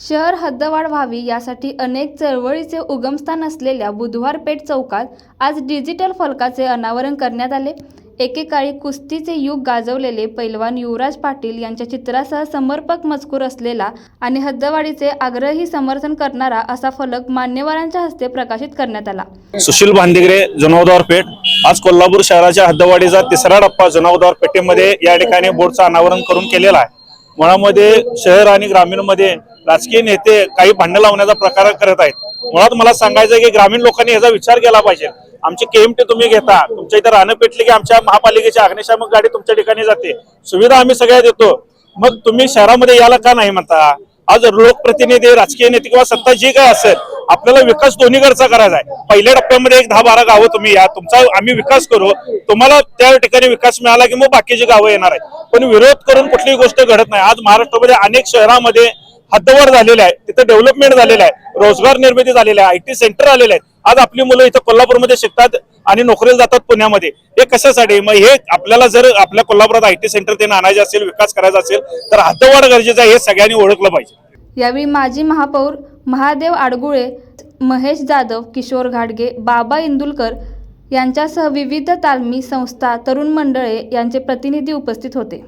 शहर हद्दवाढ व्हावी यासाठी अनेक चळवळीचे उगमस्थान असलेल्या बुधवार पेठ चौकात आज डिजिटल फलकाचे अनावरण करण्यात आले. एकेकाळी कुस्तीचे युग गाजवलेले पैलवान युवराज पाटील यांच्या चित्रासह समर्पक मजकूर असलेला आणि हद्दवाडीचे आग्रही समर्थन करणारा असा फलक मान्यवरांच्या हस्ते प्रकाशित करण्यात आला. सुशील भांदिगरे जुनावदार पेठ. आज कोल्हापूर शहराच्या हद्दवाडीचा तिसरा टप्पा जुनावदार पेठेमध्ये या ठिकाणी बोर्डचं अनावरण करून केलेला आहे. मुळामध्ये शहर आणि ग्रामीणमध्ये राजकीय नेते काही भांडण लावण्याचा प्रकार करत आहेत. मुळात मला सांगायचं की ग्रामीण लोकांनी याचा विचार केला पाहिजे. आमची केएमटी तुम्ही घेता. तुमच्या इथं राहणं पेटली की आमच्या महापालिकेची अग्निशामक गाडी तुमच्या ठिकाणी जाते. सुविधा आम्ही सगळ्या देतो. मग तुम्ही शहरामध्ये यायला का नाही म्हणता? आज लोकप्रतिनिधी राजकीय नेते किंवा सत्ता जी काय असेल आपल्याला विकास दोन्हीकडचा करायचा आहे. पहिल्या टप्प्यामध्ये एक दहा बारा गावं तुम्ही या. तुमचा आम्ही विकास करू. तुम्हाला त्या ठिकाणी विकास मिळाला की मग बाकीची गावं येणार आहेत. पण विरोध करून कुठलीही गोष्ट घडत नाही. आज महाराष्ट्रामध्ये अनेक शहरामध्ये हद्दवाढ झालेली आहे तिथं डेव्हलपमेंट झालेलं आहे रोजगार निर्मिती झालेली आहे आयटी सेंटर आलेले आहेत. आज आपली मुलं इथं कोल्हापूरमध्ये शिकतात आणि नोकरीला जातात पुण्यामध्ये. हे कशासाठी? मग हे आपल्याला जर आपल्या कोल्हापुरात आयटी सेंटर त्यांना आणायचे असेल विकास करायचा असेल तर हद्दवाढ गरजेचं आहे हे सगळ्यांनी ओळखलं पाहिजे. यावेळी माजी महापौर महादेव आडगुळे महेश जाधव किशोर घाडगे बाबा इंदुलकर यांच्यासह विविध तालमी संस्था तरुण मंडळे यांचे प्रतिनिधी उपस्थित होते.